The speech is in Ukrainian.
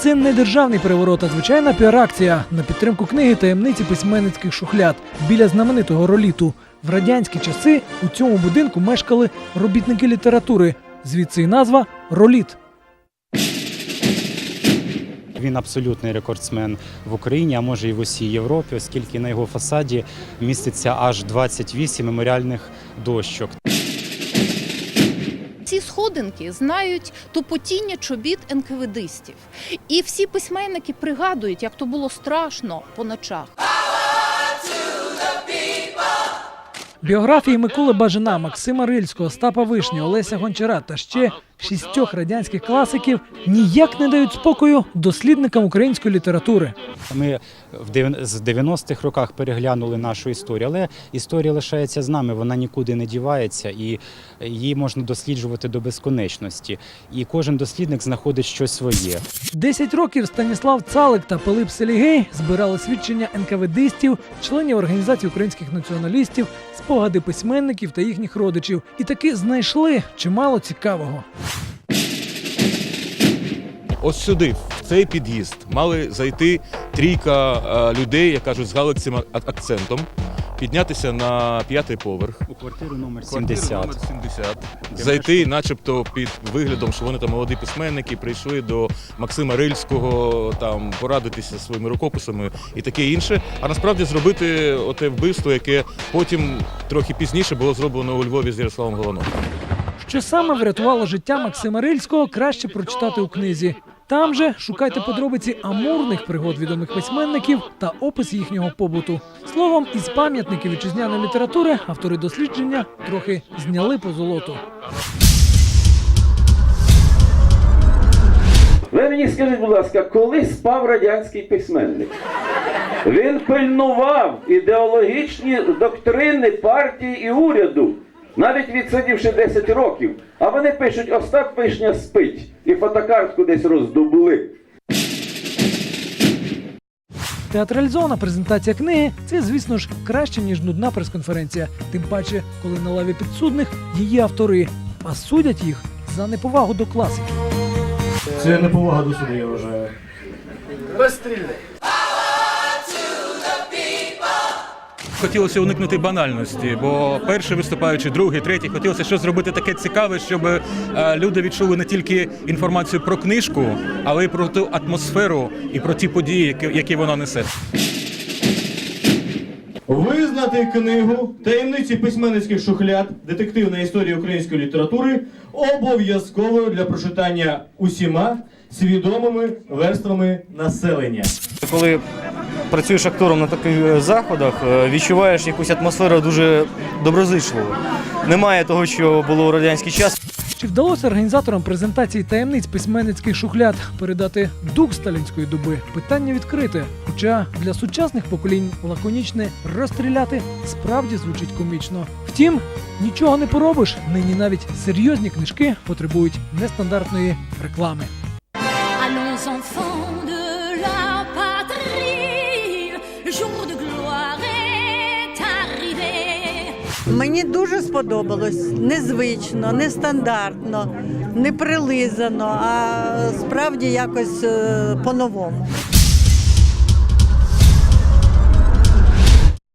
Це не державний переворот, а звичайна піар-акція на підтримку книги таємниці письменницьких шухляд біля знаменитого роліту. В радянські часи у цьому будинку мешкали робітники літератури. Звідси й назва Роліт. Він абсолютний рекордсмен в Україні, а може і в усій Європі, оскільки на його фасаді міститься аж 28 меморіальних дощок. Ці сходинки знають тупотіння чобіт НКВДистів. І всі письменники пригадують, як то було страшно по ночах. Біографії Миколи Бажина, Максима Рильського, Остапа Вишні, Олеся Гончара та ще шістьох радянських класиків ніяк не дають спокою дослідникам української літератури. Ми з 90-х роках переглянули нашу історію, але історія лишається з нами, вона нікуди не дівається, і її можна досліджувати до безконечності. І кожен дослідник знаходить щось своє. Десять років Станіслав Цалик та Пилип Селігей збирали свідчення НКВДистів, членів організації українських націоналістів, спогади письменників та їхніх родичів. І таки знайшли чимало цікавого. Ось сюди, в цей під'їзд, мали зайти трійка е, людей, як кажуть, з галицьким акцентом, піднятися на п'ятий поверх. У квартиру номер квартиру номер 70. Зайти, начебто, під виглядом, що вони там молоді письменники, прийшли до Максима Рильського, там порадитися своїми рукописами і таке інше. А насправді зробити оте вбивство, яке потім трохи пізніше було зроблено у Львові з Ярославом Голоном. Що саме врятувало життя Максима Рильського, краще прочитати у книзі. Там же шукайте подробиці амурних пригод відомих письменників та опис їхнього побуту. Словом, із пам'ятників вітчизняної літератури автори дослідження трохи зняли по золоту. Ви мені скажіть, будь ласка, коли спав радянський письменник? Він пильнував ідеологічні доктрини партії і уряду, навіть відсидівши 10 років. А вони пишуть, Остап Вишня спить і фотокартку десь роздобули. Театралізована презентація книги це, звісно ж, краще ніж нудна прес-конференція. Тим паче, коли на лаві підсудних її автори, а судять їх за неповагу до класики. Це неповага до суду, я вважаю. Хотілося уникнути банальності, бо перший виступаючи, другий, третій, хотілося щось зробити таке цікаве, щоб е, люди відчули не тільки інформацію про книжку, але й про ту атмосферу і про ті події, які, які вона несе. Визнати книгу таємниці письменницьких шухляд, детективна історія української літератури обов'язковою для прочитання усіма свідомими верствами населення. Коли працюєш актором на таких е, заходах, е, відчуваєш якусь атмосферу дуже доброзичливу. Немає того, що було у радянський час. Чи вдалося організаторам презентації таємниць письменницьких шухляд передати дух сталінської доби? Питання відкрите. Хоча для сучасних поколінь лаконічне розстріляти справді звучить комічно. Втім, нічого не поробиш. Нині навіть серйозні книжки потребують нестандартної реклами. Мені дуже сподобалось. Незвично, нестандартно, не прилизано, а справді якось е, по-новому.